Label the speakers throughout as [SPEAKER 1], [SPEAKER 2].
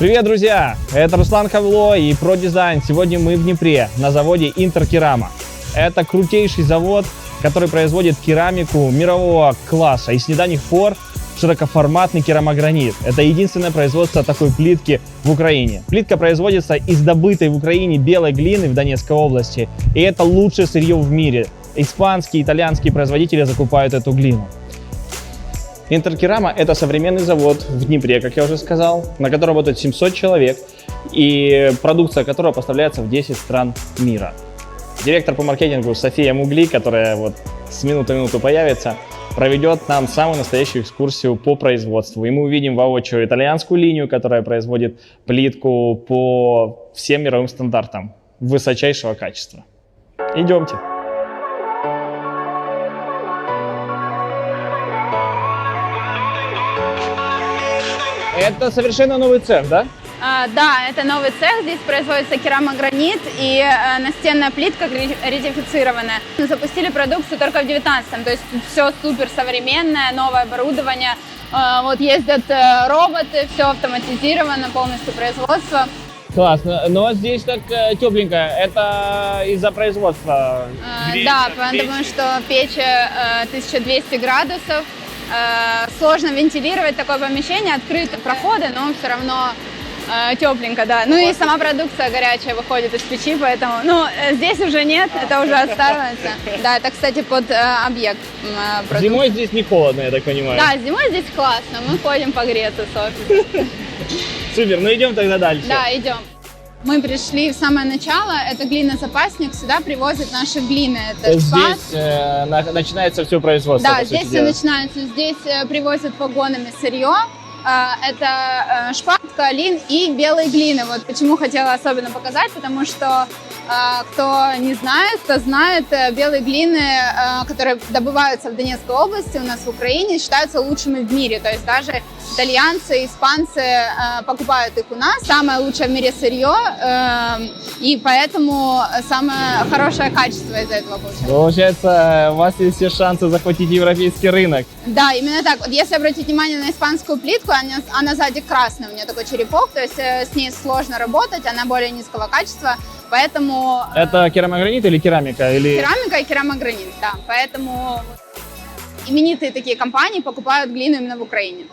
[SPEAKER 1] Привет, друзья! Это Руслан Хавло и ProDesign. Сегодня мы в Днепре на заводе Интеркерама. Это крутейший завод, который производит керамику мирового класса. И с недавних пор широкоформатный керамогранит. Это единственное производство такой плитки в Украине. Плитка производится из добытой в Украине белой глины в Донецкой области. И это лучшее сырье в мире. Испанские, итальянские производители закупают эту глину. Интеркерама – это современный завод в Днепре, как я уже сказал, на котором работает 700 человек, и продукция которого поставляется в 10 стран мира. Директор по маркетингу София Мугли, которая вот с минуты в минуту появится, проведет нам самую настоящую экскурсию по производству. И мы увидим воочию итальянскую линию, которая производит плитку по всем мировым стандартам высочайшего качества. Идемте. Это совершенно новый цех, да?
[SPEAKER 2] А, да, это новый цех. Здесь производится керамогранит и э, настенная плитка ре- ретифицированная. Мы запустили продукцию только в 19-м, то есть все супер современное, новое оборудование. Э, вот ездят э, роботы, все автоматизировано, полностью производство.
[SPEAKER 1] Классно. Но здесь так э, тепленько. Это из-за производства.
[SPEAKER 2] Э, да, потому что печь э, 1200 градусов. Э, Сложно вентилировать такое помещение, открыты проходы, но все равно э, тепленько, да. Ну и сама продукция горячая выходит из печи, поэтому, ну, э, здесь уже нет, это уже отстаивается. Да, это, кстати, под э, объект э.
[SPEAKER 1] Зимой здесь не холодно, я так понимаю.
[SPEAKER 2] Да, зимой здесь классно, мы ходим погреться с офиса.
[SPEAKER 1] Супер, ну идем тогда дальше.
[SPEAKER 2] Да, идем. Мы пришли в самое начало, это глина-запасник, сюда привозят наши глины. Это шпат,
[SPEAKER 1] Здесь э, на- начинается все производство.
[SPEAKER 2] Да,
[SPEAKER 1] по
[SPEAKER 2] здесь все
[SPEAKER 1] дела.
[SPEAKER 2] начинается. Здесь э, привозят вагонами сырье. А, Это э, шпатка, лин и белые глины. Вот почему хотела особенно показать, потому что кто не знает, кто знает, э, белые глины, э, которые добываются в Донецкой области, у нас в Украине, считаются лучшими в мире. То есть даже итальянцы, испанцы э, покупают их у нас. Самое лучшее в мире сырье, и поэтому самое хорошее качество из этого получается.
[SPEAKER 1] Получается, у вас есть все шансы захватить европейский рынок.
[SPEAKER 2] Да, именно так. Вот если обратить внимание на испанскую плитку, она, она сзади красная, у нее такой черепок, то есть с ней сложно работать, она более низкого качества, поэтому э,
[SPEAKER 1] Это керамогранит или керамика? Или...
[SPEAKER 2] керамика и керамогранит, да. Поэтому именитые такие компании покупают глину именно в Украине.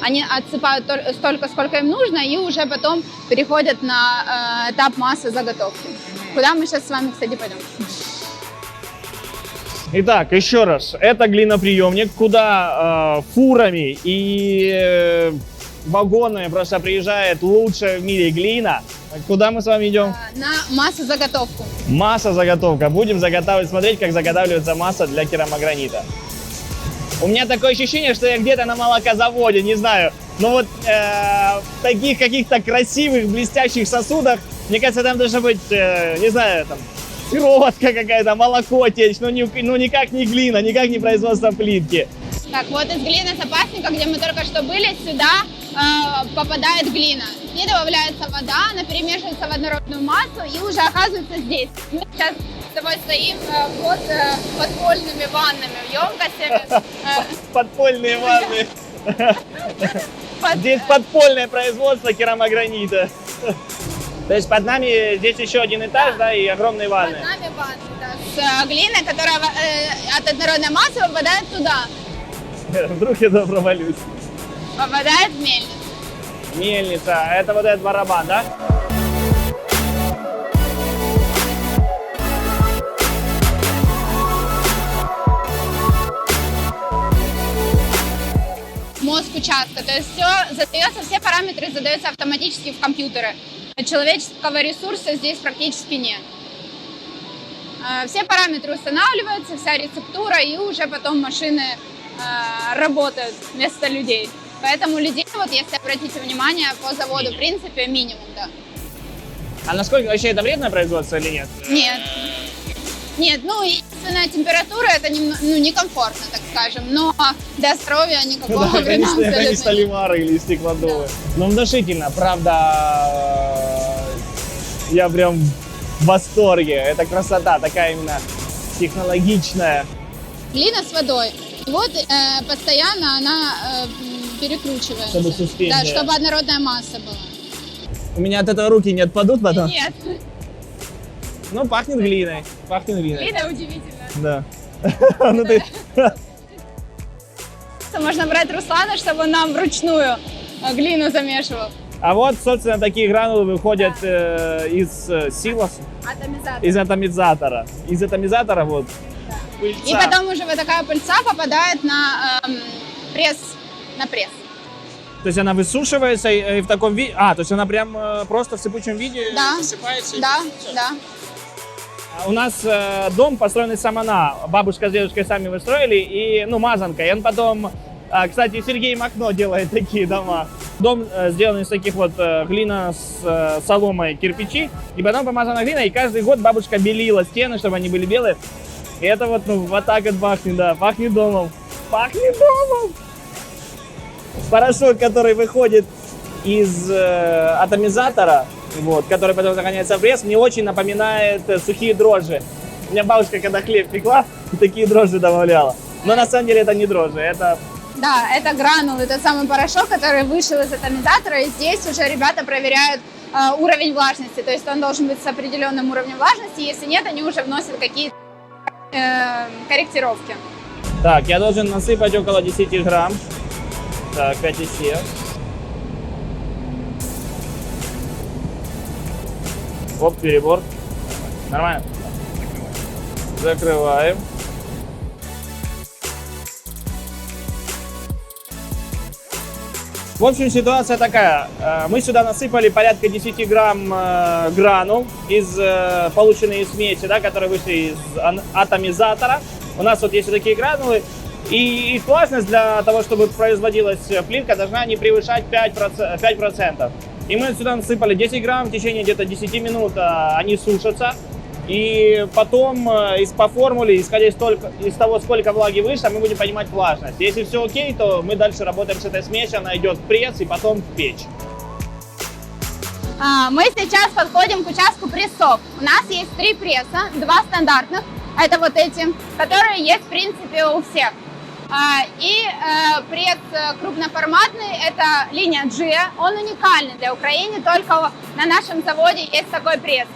[SPEAKER 2] Они отсыпают тол- столько, сколько им нужно, и уже потом переходят на э, этап массы заготовки. Куда мы сейчас с вами, кстати, пойдем?
[SPEAKER 1] Итак, еще раз. Это глиноприемник, куда э, фурами и э, вагонами просто приезжает лучшая в мире глина. Куда мы с вами идем?
[SPEAKER 2] Э, На массу заготовку.
[SPEAKER 1] Масса заготовка. Будем заготавливать, смотреть, как заготавливается масса для керамогранита. У меня такое ощущение, что я где-то на молокозаводе, не знаю. Но вот э, в таких каких-то красивых, блестящих сосудах, мне кажется, там должна быть, э, не знаю, там, сыроватка какая-то, молоко течь, но ни- ну никак не глина, никак не производство плитки.
[SPEAKER 2] Так, вот из глины запасника, где мы только что были, сюда попадает глина. И добавляется вода, она перемешивается в однородную массу и уже оказывается здесь. Мы сейчас с тобой стоим э, под э, подпольными ваннами, емкостями. Э,
[SPEAKER 1] Подпольные ванны.
[SPEAKER 2] под-
[SPEAKER 1] Здесь подпольное производство керамогранита. То есть под нами здесь еще один этаж, да, и огромные
[SPEAKER 2] под
[SPEAKER 1] ванны.
[SPEAKER 2] нами ванны, да, с э, глиной, которая э, от однородной массы попадает туда,
[SPEAKER 1] Вдруг я туда провалюсь.
[SPEAKER 2] Попадает в мельницу.
[SPEAKER 1] Мельница, это вот этот барабан, да?
[SPEAKER 2] мозг участка. То есть все задается, все параметры задаются автоматически в компьютеры. Человеческого ресурса здесь практически нет. Э, Все параметры устанавливаются, вся рецептура, и уже потом машины э, работают вместо людей. Поэтому людей, вот если обратите внимание, по заводу, в принципе, минимум, да.
[SPEAKER 1] А насколько вообще это вредное производство или нет?
[SPEAKER 2] Нет. Нет, ну, единственная температура, это немно- ну, некомфортно, так скажем, но для здоровья никакого
[SPEAKER 1] Да,
[SPEAKER 2] вреда
[SPEAKER 1] конечно, это не столевары или стеклодувы. Но внушительно, правда, я прям в восторге. Это красота, такая именно технологичная.
[SPEAKER 2] Глина с водой. И вот э, постоянно она э, м, перекручивается.
[SPEAKER 1] Чтобы суспензия.
[SPEAKER 2] Да, чтобы однородная масса была.
[SPEAKER 1] У меня от этого руки не отпадут потом?
[SPEAKER 2] Нет,
[SPEAKER 1] Ну, пахнет глиной. Пахнет глиной.
[SPEAKER 2] глина удивительно.
[SPEAKER 1] Да. Ну ты...
[SPEAKER 2] Можно брать Руслана, чтобы он нам вручную э, глину замешивал.
[SPEAKER 1] А вот, собственно, такие гранулы выходят э, из э, силоса,
[SPEAKER 2] Атомизатор.
[SPEAKER 1] из атомизатора. Из атомизатора вот
[SPEAKER 2] И
[SPEAKER 1] пыльца.
[SPEAKER 2] потом уже вот такая пыльца попадает на эм, пресс, на пресс.
[SPEAKER 1] То есть она высушивается и, и в таком виде... А, то есть она прям э, просто в сыпучем виде
[SPEAKER 2] Да.
[SPEAKER 1] высыпается? и
[SPEAKER 2] Да,
[SPEAKER 1] всё.
[SPEAKER 2] да.
[SPEAKER 1] А У нас э, дом построен из самана. Бабушка с дедушкой сами выстроили, и, ну, мазанка. И он потом... а, кстати, Сергей Макно делает такие дома. Дом э, сделан из таких вот э, глина с э, соломой, кирпичи. И потом помазана глина, и каждый год бабушка белила стены, чтобы они были белые. И это вот, ну, вот так вот пахнет, да. Пахнет домом. Пахнет домом! Порошок, который выходит из э, атомизатора, вот, который потом загоняется в пресс, мне очень напоминает э, сухие дрожжи. У меня бабушка, когда хлеб пекла, такие дрожжи добавляла. Но на самом деле это не дрожжи, это
[SPEAKER 2] Да, это гранулы, тот самый порошок, который вышел из атомизатора, и здесь уже ребята проверяют э, уровень влажности, то есть он должен быть с определенным уровнем влажности, если нет, они уже вносят какие-то э, корректировки.
[SPEAKER 1] Так, я должен насыпать около 10 грамм. Так, 5 еще. Оп, перебор. Нормально. Закрываем. В общем, ситуация такая. Э, Мы сюда насыпали порядка 10 грамм э, гранул из э, полученной смеси, да, которые вышли из атомизатора. У нас вот есть вот такие гранулы. И их влажность для того, чтобы производилась плитка, должна не превышать 5%. 5%. И мы сюда насыпали 10 грамм, в течение где-то 10 минут а, они сушатся. И потом э, из, по формуле, исходя из, только, из того, сколько влаги вышло, мы будем понимать влажность. Если все окей, то мы дальше работаем с этой смесью, она идет в пресс и потом в печь.
[SPEAKER 2] А, Мы сейчас подходим к участку прессов. У нас есть три пресса, два стандартных, это вот эти, которые есть в принципе у всех. А, И э, пресс э, крупноформатный, это линия G, он уникальный для Украины, только на нашем заводе есть такой пресс.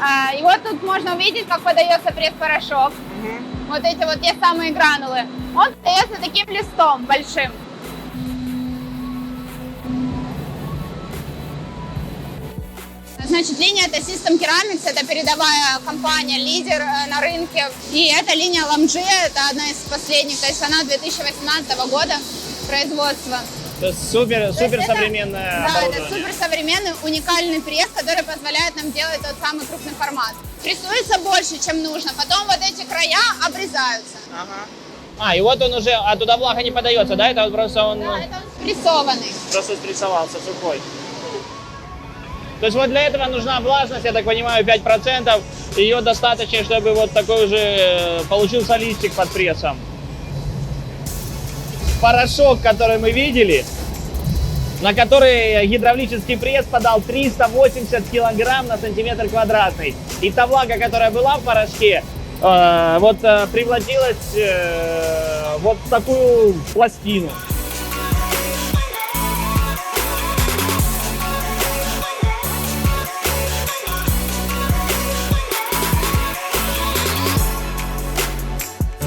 [SPEAKER 2] А, И вот тут можно увидеть, как подается пресс-порошок. Вот эти вот те самые гранулы. Он подается таким листом большим. Значит, линия это System Ceramics, это передовая компания, лидер э, на рынке. И эта линия Lamg, это одна из последних, то есть она 2018 года производства.
[SPEAKER 1] То есть супер,
[SPEAKER 2] есть
[SPEAKER 1] супер
[SPEAKER 2] это-
[SPEAKER 1] современное
[SPEAKER 2] Да, это
[SPEAKER 1] оборудование.
[SPEAKER 2] суперсовременный, уникальный пресс, который позволяет нам делать тот самый крупный формат. Прессуется больше, чем нужно, потом вот эти края обрезаются.
[SPEAKER 1] А, и вот он уже, а туда влага не подается, да? Это вот просто он
[SPEAKER 2] Да, это он спрессованный.
[SPEAKER 1] просто спрессовался сухой. То есть вот для этого нужна влажность, я так понимаю, 5%. Ее достаточно, чтобы вот такой уже э, получился листик под прессом. Порошок, который мы видели, на который гидравлический пресс подал 380 килограмм на сантиметр квадратный. И та влага, которая была в порошке, э, вот э, превратилась э, вот в такую пластину.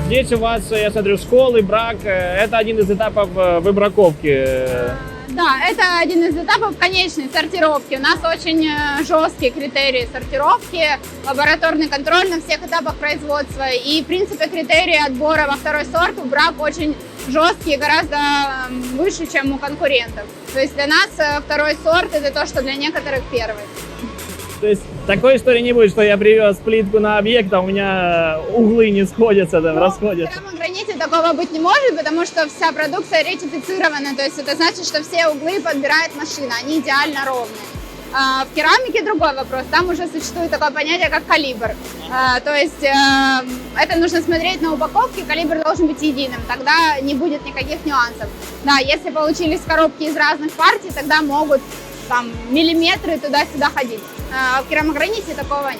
[SPEAKER 1] Здесь у вас, я смотрю, школы, брак. э, Это один из этапов э, выбраковки. э,
[SPEAKER 2] Да, это один из этапов конечной сортировки. У нас очень э, жесткие критерии сортировки, лабораторный контроль на всех этапах производства. И, в принципе, критерии отбора во второй сорт у брак очень жесткие, гораздо выше, чем у конкурентов. То есть для нас э, второй сорт это то, что для некоторых первый.
[SPEAKER 1] То есть такой истории не будет, что я привез плитку на объект, а у меня углы не сходятся, там,
[SPEAKER 2] В
[SPEAKER 1] расходятся.
[SPEAKER 2] керамограните такого быть не может, потому что вся продукция ретифицирована, то есть это значит, что все углы подбирает машина, они идеально ровные. А в керамике другой вопрос, там уже существует такое понятие, как калибр. А, то есть э, это нужно смотреть на упаковке, калибр должен быть единым, тогда не будет никаких нюансов. Да, если получились коробки из разных партий, тогда могут там миллиметры туда-сюда ходить. А в керамограните такого нет.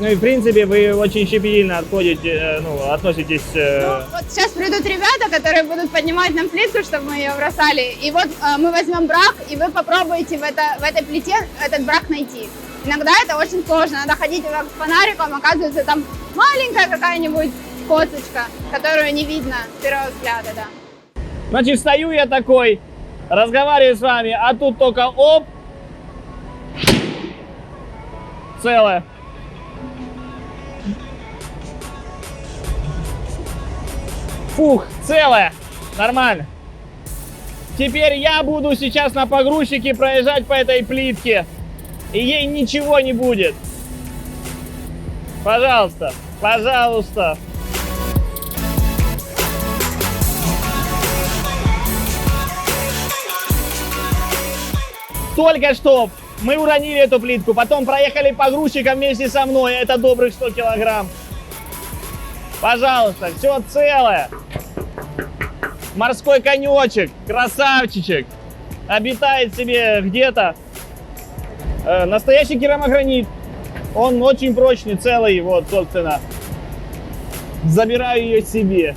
[SPEAKER 1] Ну и в принципе вы очень щепетильно отходите, э, ну, относитесь... э,
[SPEAKER 2] Вот сейчас придут ребята, которые будут поднимать нам плитку, чтобы мы ее бросали. И вот э, мы возьмем брак, и вы попробуете в, это, в этой плите этот брак найти. Иногда это очень сложно. Надо ходить с фонариком, оказывается, там маленькая какая-нибудь косточка, которую не видно с первого взгляда, да.
[SPEAKER 1] Значит, стою я такой, разговариваю с вами, а тут только оп, целое. Фух, целое, нормально. Теперь я буду сейчас на погрузчике проезжать по этой плитке, и ей ничего не будет. Пожалуйста, пожалуйста. Только что мы уронили эту плитку, потом проехали погрузчиком вместе со мной, это добрых 100 килограмм. Пожалуйста, все целое. Морской конечек, красавчичек, обитает себе где-то. Э, настоящий керамогранит. Он очень прочный, целый, вот, собственно. Забираю ее себе.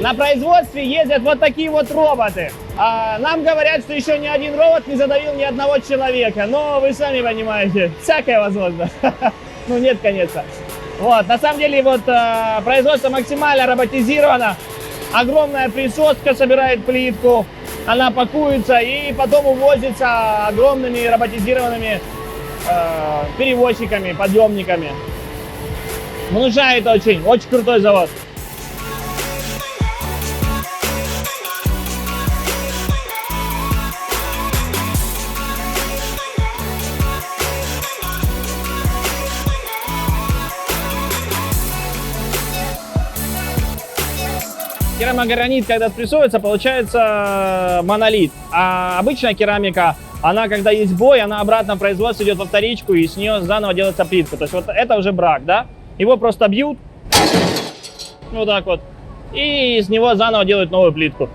[SPEAKER 1] На производстве ездят вот такие вот роботы. А нам говорят, что еще ни один робот не задавил ни одного человека. Но вы сами понимаете, всякое возможно. Ну нет, конечно. Вот, на самом деле вот э, производство максимально роботизировано. Огромная присоска собирает плитку, она пакуется и потом увозится огромными роботизированными э, перевозчиками, подъемниками. Внушает очень, очень крутой завод. Керамогранит, когда спрессуется, получается э, монолит. А обычная керамика, она, когда есть бой, она обратно в производство идет во вторичку, и с нее заново делается плитка. То есть вот это уже брак, да? Его просто бьют, вот так вот, и из него заново делают новую плитку.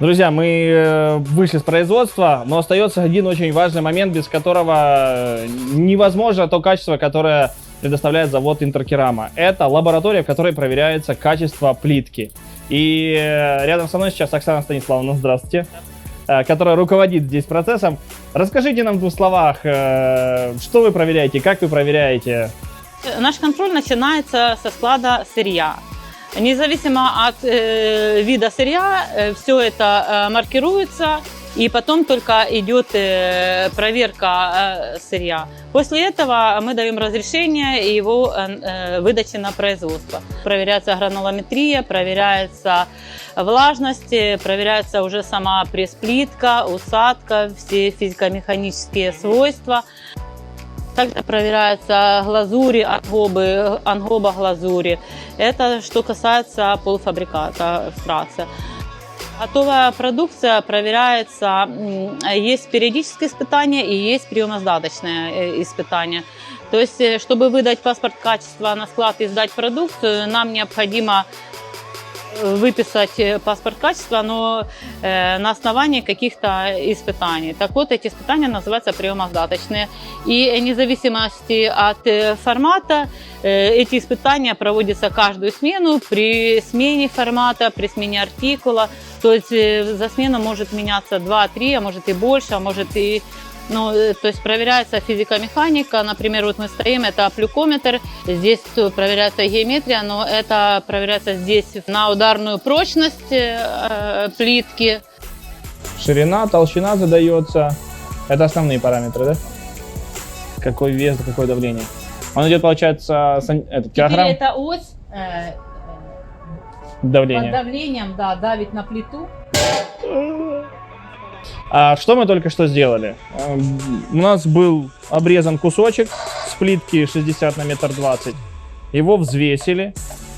[SPEAKER 1] Друзья, мы э, вышли с производства, но остается один очень важный момент, без которого э, невозможно то качество, которое предоставляет завод Интеркерама. Это лаборатория, в которой проверяется качество плитки. И э, рядом со мной сейчас Оксана Станиславовна, здравствуйте, э, которая руководит здесь процессом. Расскажите нам в двух словах, э, что вы проверяете, как вы проверяете.
[SPEAKER 3] Наш контроль начинается со склада сырья. Независимо от э, вида сырья, все это э, маркируется, и потом только идет э, проверка э, сырья. После этого мы даем разрешение его э, выдачи на производство. Проверяется гранулометрия, проверяется влажность, проверяется уже сама пресс-плитка, усадка, все физико-механические свойства. Также проверяются глазури, ангобы, ангоба глазури. Это что касается полуфабриката в трассе. Готовая продукция проверяется, есть периодические испытания и есть приемо-сдаточные э, испытания. То есть, э, чтобы выдать паспорт качества на склад и сдать продукцию, нам необходимо выписать э, паспорт качества, но э, на основании каких-то испытаний. Так вот, эти испытания называются приемо-сдаточные. И независимости от э, формата, эти испытания проводятся каждую смену при смене формата, при смене артикула. То есть за смену может меняться 2-3, а может и больше, а может и ну, э, то есть проверяется физика-механика. Например, вот мы стоим, это плюкометр. Здесь э, проверяется геометрия, но это проверяется здесь на ударную прочность э, плитки.
[SPEAKER 1] Ширина, толщина задается. Это основные параметры, да? Какой вес, какое давление. Он идет, получается, сан- этот, килограмм
[SPEAKER 3] Теперь эта ось э, под
[SPEAKER 1] давления.
[SPEAKER 3] давлением да, давит на плиту.
[SPEAKER 1] А что мы только что сделали? Эм, У нас был обрезан кусочек с плитки 60 на метр 20. Его взвесили.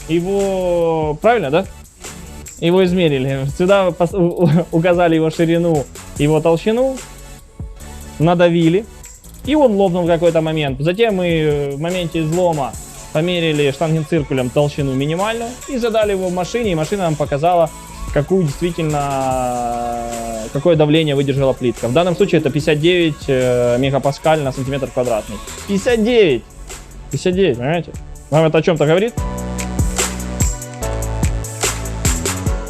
[SPEAKER 1] Его... Правильно, да? Его измерили. Сюда указали его ширину, его толщину. Надавили. И он лопнул в какой-то момент. Затем мы в моменте излома померили штангенциркулем толщину минимальную и задали его в машине, и машина нам показала, какую действительно какое давление выдержала плитка. В данном случае это 59 э, мегапаскаль на сантиметр квадратный. 59! 59, понимаете? Вам это о чем-то говорит?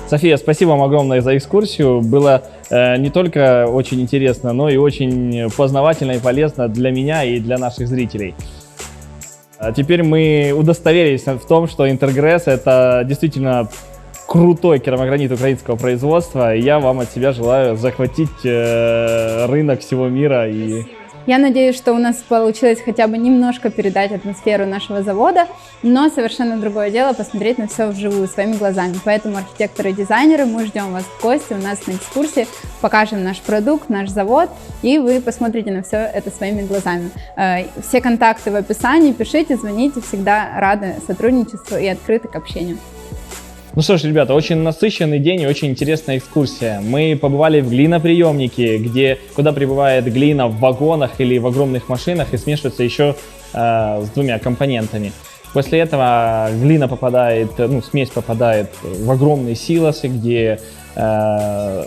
[SPEAKER 1] София, спасибо вам огромное за экскурсию. Было э, не только очень интересно, но и очень познавательно и полезно для меня и для наших зрителей. А теперь мы удостоверились в том, что Интергресс это действительно крутой керамогранит украинского производства. И я вам от себя желаю захватить э, рынок всего мира и
[SPEAKER 2] Я надеюсь, что у нас получилось хотя бы немножко передать атмосферу нашего завода, но совершенно другое дело посмотреть на все вживую, своими глазами. Поэтому архитекторы и дизайнеры, мы ждем вас в гости у нас на экскурсии, покажем наш продукт, наш завод, и вы посмотрите на все это своими глазами. Э, Все контакты в описании, пишите, звоните, всегда рады сотрудничеству и открыты к общению.
[SPEAKER 1] Ну что ж, ребята, очень насыщенный день и очень интересная экскурсия. Мы побывали в глиноприемнике, где, куда прибывает глина в вагонах или в огромных машинах и смешивается еще э, с двумя компонентами. После этого глина попадает, ну, смесь попадает в огромные силосы, где э,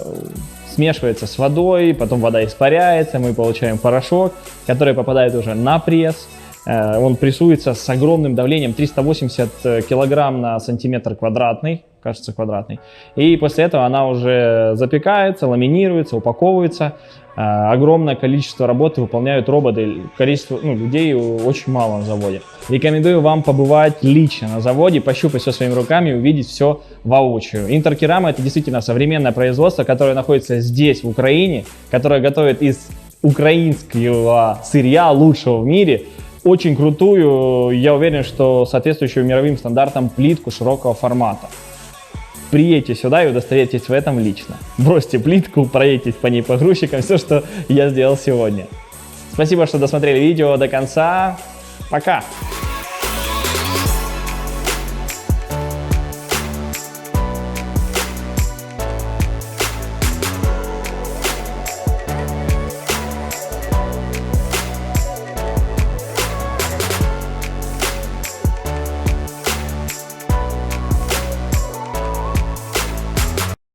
[SPEAKER 1] смешивается с водой, потом вода испаряется, мы получаем порошок, который попадает уже на пресс. Э, Он прессуется с огромным давлением 380 килограмм на сантиметр квадратный, кажется квадратный. И после этого она уже запекается, ламинируется, упаковывается. Э, Огромное количество работы выполняют роботы. Количество ну, людей очень мало на заводе. Рекомендую вам побывать лично на заводе, пощупать все своими руками, увидеть все воочию. Интеркерама это действительно современное производство, которое находится здесь, в Украине, которое готовит из украинского сырья лучшего в мире очень крутую, я уверен, что соответствующую мировым стандартам плитку широкого формата. Приедьте сюда и удостоверьтесь в этом лично. Бросьте плитку, проедьтесь по ней погрузчикам, все, что я сделал сегодня. Спасибо, что досмотрели видео до конца. Пока!